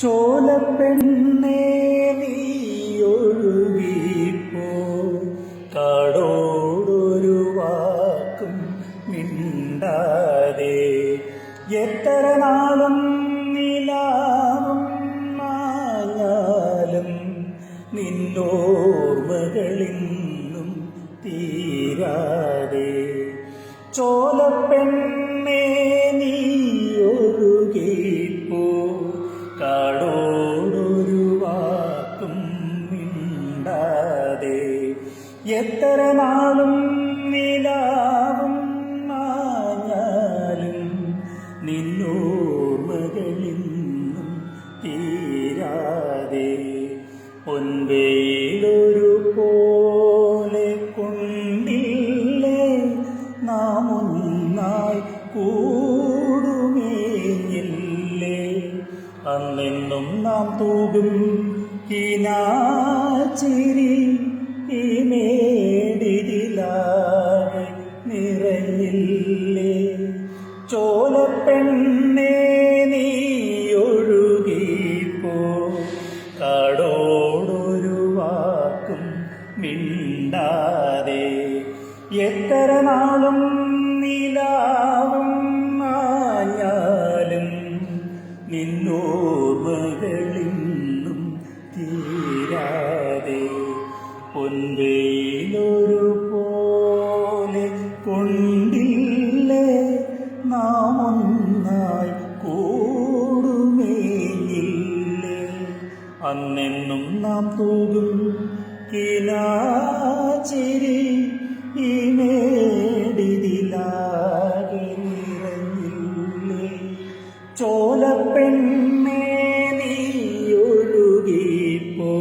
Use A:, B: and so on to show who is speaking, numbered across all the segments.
A: ചോലപ്പെണ്ണേ നീയൊഴുകിപ്പോ കാടോടൊരു വാക്കും മിണ്ടാതെ എത്ര നാളും നിലാവും മാങ്ങാലും നിന്നോർമ്മകളിന്നും തീരാതെ. ചോലപ്പെണ്ണേ എത്ര നാളും നിലാവും മാഞ്ഞാലും മകളിൽ തീരാതെ പൊൻവേലൊരു പോലെ കൊണ്ടില്ലേ നാം ഒന്നായി കൂടുമേഞ്ഞില്ലേ? അന്നെന്നും നാം തൂകും കിനാച്ചിരി മേടിലാകെ നിറഞ്ഞില്ലേ? ചോലപ്പെണ്ണേ നീ ഒഴുകിപ്പോ? കാടോടൊരു വാക്കും മിണ്ടാതെ എത്ര നാളും നിലാവും മാഞ്ഞാലും നിന്നോർമ്മകളിന്നും തീരാതെ പോലെ കൊണ്ടില്ലേ? നാം ഒന്നായി കൂടുമേയില്ലേ അന്നെന്നും നാം തൂകും കിലാചിരി ഈ മേടിതിലാകിറങ്ങില്ലേ ചോലപ്പെണ്ണേ നീ ഒഴുകിപ്പോ?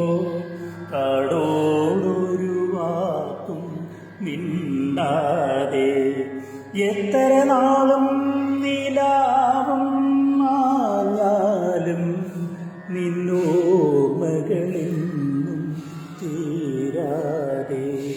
A: കാടോടൊരു വാക്കും മിണ്ടാതെ എത്ര നാളും നിലാവും ആയാലും നിന്നോ മകളെന്നും തീരാതെ.